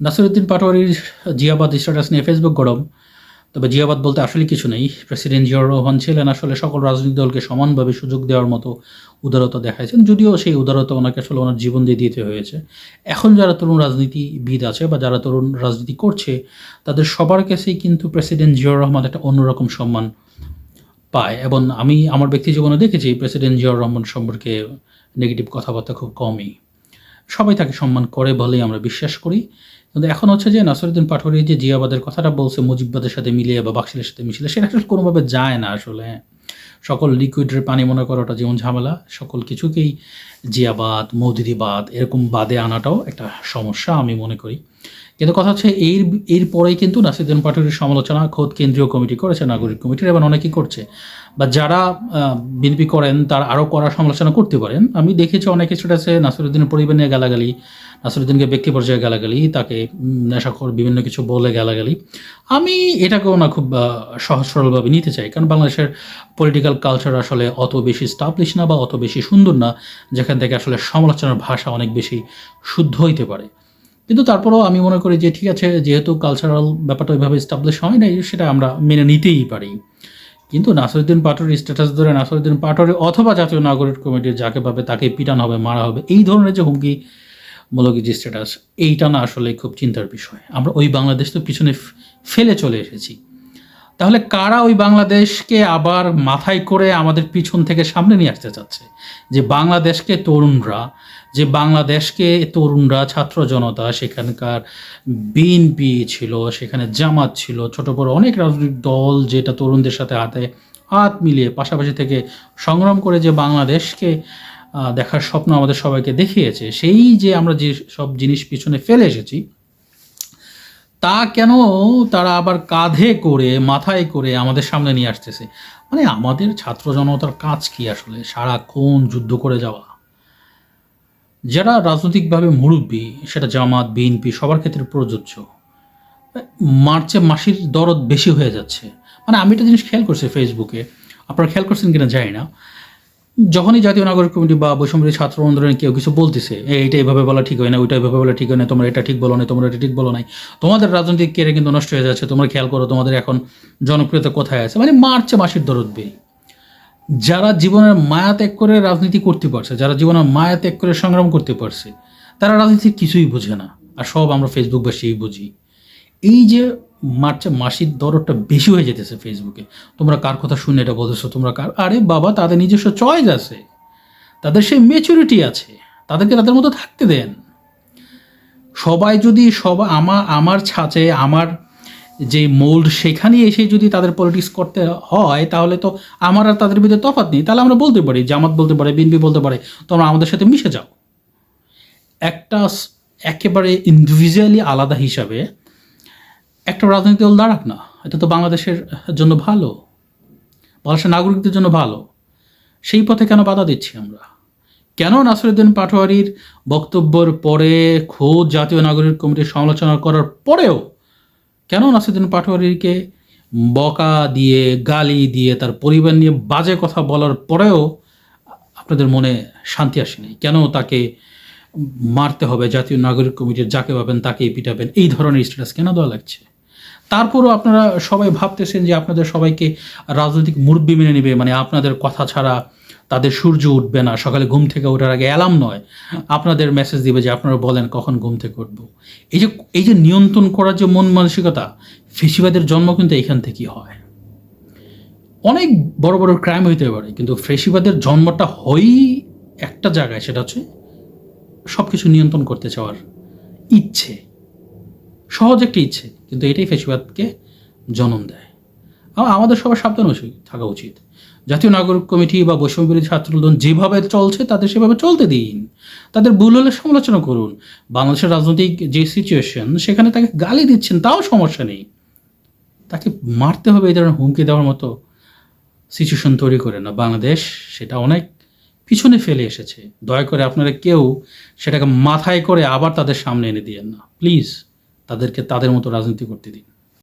নাসিরুদ্দিন পাটোয়ারির জিয়াবাদ স্ট্যাটাস নিয়ে ফেসবুক গরম। তবে জিয়াবাদ বলতে আসলে কিছু নেই। প্রেসিডেন্ট জিয়াউর রহমান ছিলেন আসলে সকল রাজনৈতিক দলকে সমানভাবে সুযোগ দেওয়ার মতো উদারতা দেখাইছেন। যদিও সেই উদারতা ওনাকে আসলে ওনার জীবন দিয়ে দিতে হয়েছে। এখন যারা তরুণ রাজনীতিবিদ আছে বা যারা তরুণ রাজনীতি করছে, তাদের সবার কাছেই কিন্তু প্রেসিডেন্ট জিয়াউর রহমান একটা অন্যরকম সম্মান পায়। এবং আমি আমার ব্যক্তি জীবনে দেখেছি প্রেসিডেন্ট জিয়াউর রহমান সম্পর্কে নেগেটিভ কথাবার্তা খুব কমই। সবাই তাকে সম্মান করে বলেই আমরা বিশ্বাস করি কিন্তু এখন হচ্ছে যে নাসরুদ্দিন পাঠরি যে জিয়াবাদের কথাটা বলছে, মুজিববাদের সাথে মিলিয়ে বা বাকশিলের সাথে মিশিয়ে, সেটা আসলে কোনোভাবে যায় না আসলে হ্যাঁ। সকল লিকুইডের পানি মনে করাটা যেমন ঝামেলা, সকল কিছুকেই জিয়াবাদ, মৌদুদিবাদ এরকম বাদে আনাটাও একটা সমস্যা আমি মনে করি। কিন্তু কথা হচ্ছে এর এর পরেই কিন্তু নাসিরুদ্দিন পাটোয়ারির সমালোচনা খোদ কেন্দ্রীয় কমিটি করেছে, নাগরিক কমিটির এবং অনেকেই করছে। বা যারা বিএনপি করেন তার আরও করা সমালোচনা করতে পারেন। আমি দেখেছি অনেক স্ট্যাটাসে নাসিরুদ্দিনের পরিবার নিয়ে গালাগালি নাসিরুদ্দিনকে ব্যক্তি পর্যায়ে গালাগালি, তাকে নেশাখোর বিভিন্ন কিছু বলে গালাগালি। আমি এটাকেও না খুব সহজ সরলভাবে নিতে চাই। কারণ বাংলাদেশের পলিটিক্যাল কালচার আসলে অত বেশি স্টাবলিশ না বা অত বেশি সুন্দর না, যেখান থেকে আসলে সমালোচনার ভাষা অনেক বেশি শুদ্ধ হইতে পারে। কিন্তু তারপরেও আমি মনে করি যে, ঠিক আছে, যেহেতু কালচারাল ব্যাপারটা ওইভাবে স্টাবলিশ হয় নাই, সেটা আমরা মেনে নিতেই পারি। কিন্তু নাসরুদ্দিন পাটোয়ারির স্ট্যাটাস ধরে নাসরুদ্দিন পাটোয়ারি অথবা জাতীয় নাগরিক কমিটির যাকে পাবে তাকে পিটান হবে, মারা হবে, এই ধরনের যে হুমকি মূলক যে স্ট্যাটাস এইটা না আসলে খুব চিন্তার বিষয়। আমরা ওই বাংলাদেশ তো পিছনে ফেলে চলে এসেছি। তাহলে কারা ওই বাংলাদেশকে আবার মাথায় করে আমাদের পিছন থেকে সামনে নিয়ে আসতে চাচ্ছে? যে বাংলাদেশকে তরুণরা, যে বাংলাদেশকে তরুণরা, ছাত্র জনতা, সেখানকার বিএনপি ছিল, সেখানে জামাত ছিল, ছোট বড় অনেক রাজনৈতিক দল যেটা তরুণদের সাথে হাতে হাত মিলিয়ে পাশাপাশি থেকে সংগ্রাম করে যে বাংলাদেশকে দেখার স্বপ্ন আমাদের সবাইকে দেখিয়েছে। সেই যে আমরা যে সব জিনিস পিছনে ফেলে এসেছি, তা কেন তারা আবার কাঁধে করে, মাথায় করে আমাদের সামনে নিয়ে আসতেছে? মানে আমাদের ছাত্র জনতার কাজ কি আসলে? সারাক্ষণ যুদ্ধ করে যাওয়া। যারা রাজনৈতিকভাবে মুরব্বী, সেটা জামাত, বিএনপি, সবার ক্ষেত্রে প্রযোজ্য। মার্চে মাসির দরদ বেশি হয়ে যাচ্ছে। মানে আমি একটা জিনিস খেয়াল করছি ফেসবুকে আপনারা খেয়াল করছেন কিনা জানি না। যখনই জাতীয় নাগরিক কমিটি বা বৈষম্যী ছাত্র আন্দোলনে কেউ কিছু বলতেছে "এ, এইটা এইভাবে বলা ঠিক হয় না ওইটা এইভাবে বলা ঠিক হয় না তোমরা এটা ঠিক বলো না তোমরা এটা ঠিক বলো নাই। তোমাদের রাজনৈতিক কেড়ে কিন্তু নষ্ট হয়ে যাচ্ছে তোমরা খেয়াল করো তোমাদের এখন জনপ্রিয়তা কোথায় আছে? মানে মার্চে মাসির দরদ বেই। যারা জীবনের মায়া ত্যাগ করে রাজনীতি করতে পারছে যারা জীবনের মায়া ত্যাগ করে সংগ্রাম করতে পারছে তারা রাজনীতির কিছুই বোঝে না আর সব আমরা ফেসবুক বয়সেই বুঝি। এই যে মার্চে মাসির দরটা বেশি হয়ে যেতেছে ফেসবুকে তোমরা কার কথা শুনে এটা বলতেছো? তোমরা কার আরে বাবা, তাদের নিজস্ব চয়েস আছে। তাদের সেই মেচুরিটি আছে। তাদেরকে তাদের মতো থাকতে দেন। সবাই যদি সবাই আমার আমার ছাঁচে, আমার যে মোল্ড সেখানে এসে যদি তাদের পলিটিক্স করতে হয়, তাহলে তো আমার আর তাদের ভিতরে তফাৎ নেই। তাহলে আমরা বলতে পারি, জামাত বলতে পারে, বিএনপি বলতে পারে, তোমরা আমাদের সাথে মিশে যাও। একটা একেবারে ইন্ডিভিজুয়ালি আলাদা হিসাবে একটা রাজনৈতিক দল দাঁড়াক না। এটা তো বাংলাদেশের জন্য ভালো। বাংলাদেশের নাগরিকদের জন্য ভালো। সেই পথে কেন বাধা দিচ্ছি আমরা? কেন নাসরুদ্দিন পাটোয়ারির বক্তব্যের পরে খোদ জাতীয় নাগরিক কমিটির সমালোচনা করার পরেও কেন নাসিরুদ্দিন পাটোয়ারিকে বকা দিয়ে, গালি দিয়ে, তার পরিবার নিয়ে বাজে কথা বলার পরেও আপনাদের মনে শান্তি আসেনি? কেন তাকে মারতে হবে জাতীয় নাগরিক কমিটির যাকে পাবেন তাকেই পিটাবেন? এই ধরনের স্ট্যাটাস কেন দেওয়া লাগছে? তারপরও আপনারা সবাই ভাবতেছেন যে আপনাদের সবাইকে রাজনৈতিক মুরব্বী মেনে নেবে মানে আপনাদের কথা ছাড়া তাদের সূর্য উঠবে না, সকালে ঘুম থেকে ওঠার আগে অ্যালার্ম নয়। আপনাদের মেসেজ দিবে যে আপনারা বলেন কখন ঘুম থেকে উঠবো। এই যে এই যে নিয়ন্ত্রণ করার যে মন মানসিকতা, ফেসিবাদের জন্ম কিন্তু এখান থেকেই হয়। অনেক বড় বড় ক্রাইম হইতে পারে, কিন্তু ফেসিবাদের জন্মটা হয়ই একটা জায়গায়, সেটা হচ্ছে সব কিছু নিয়ন্ত্রণ করতে চাওয়ার ইচ্ছে। সহজ একটি ইচ্ছে, কিন্তু এটাই ফেসিবাদকে জন্ম দেয়। আমাদের সবার সাবধান থাকা উচিত। জাতীয় নাগরিক কমিটি বা বৈষম্যবিরোধী ছাত্র আন্দোলন যেভাবে চলছে, তাদের সেভাবে চলতে দিন। তাদের ভুল হলে সমালোচনা করুন। বাংলাদেশের রাজনৈতিক যে সিচুয়েশন সেখানে তাকে গালি দিচ্ছেন, তাও সমস্যা নেই। তাকে মারতে হবে, এই ধরনের হুমকি দেওয়ার মতো সিচুয়েশন তৈরি করে না। বাংলাদেশ সেটা অনেক পিছনে ফেলে এসেছে। দয়া করে আপনারা কেউ সেটাকে মাথায় করে আবার তাদের সামনে এনে দিয়েন না। প্লিজ তাদেরকে তাদের মতো রাজনীতি করতে দিন।